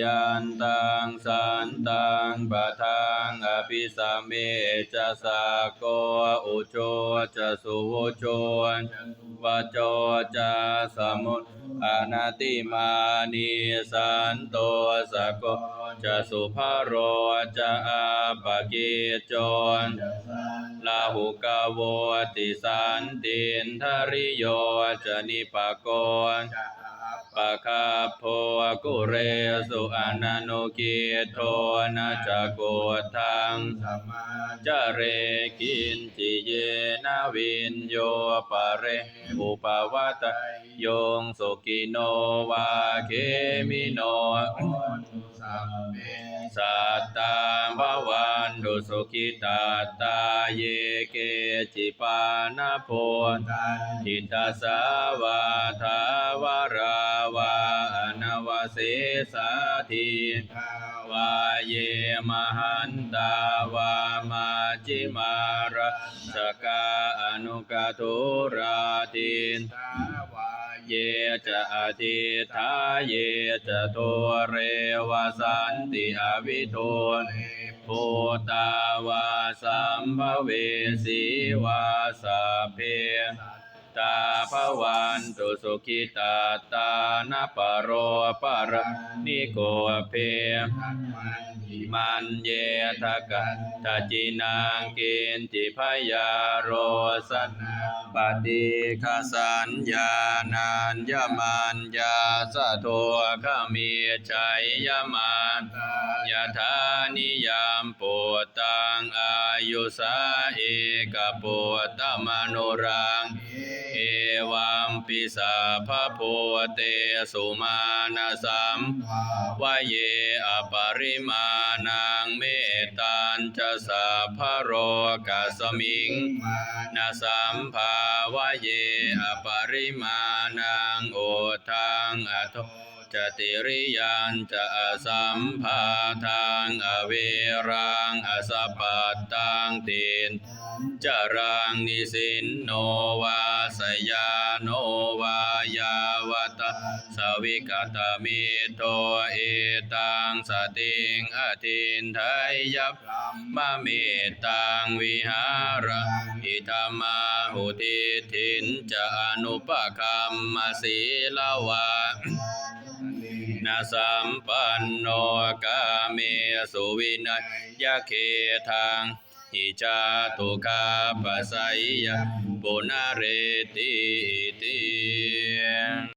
ยันตังสันตังปะทังอภิสัมเมจะสาโกอุโชจะสุโวโชวโจจะสมุตอนาติมานิสันโตสะโกจะสุภโรจะอาปะกิจโจนลาหุกาโวติสันตินทริโยจะนิปะกน ปะคาโพกุเรสุอนันุกิโทนะจะโกทังจะเรกินจิเยนาวินโยปะเรอุปวัตโยงสุกิโนวาเคมิโนสัตตาภวันตุสุขิตาตาเยเกจิปานาโพทิตาสาวาทา สสาทีวาเยมหันตาวามาจิมาราสกาอนุกาทุราทินตาวาเยจะอธิทาเยจะโทเรวสันติอวิโทนภูตาวาสัมภเวสีวาสเพ ตาภวันตุสุขิตาตานาปโรปรนิโกเพอิมันเยทะกะทะจินังกินจิพยาโรสันปฏิคสัญญานัญญมันยาสะโทขมีชัยยมันยะธานิยามปุตตังอายุสาเอกปุตตมโนรังเวัมปิสาภโพเตสุมาณสัมวเยอปริมาณังเมตตัญจะสัพะโรกัสมิงนาสัมภาวเยอปริมาณังโอทังอโทจติริยันจะอสัมภาทังอเวรังอสปปัตตังตินจรังนิสินโนวา ยาโนวายาวตสวิกตมิโตเอตังสติงอทินไทยยับมะเมตังวิหารอิธรรมาหุติทินจะอนุปคัมมศีลวะนาสัมปันโนกาเมสุวินัยยะเคทัง อิจาตุคาปะไสยปุนาเรติติ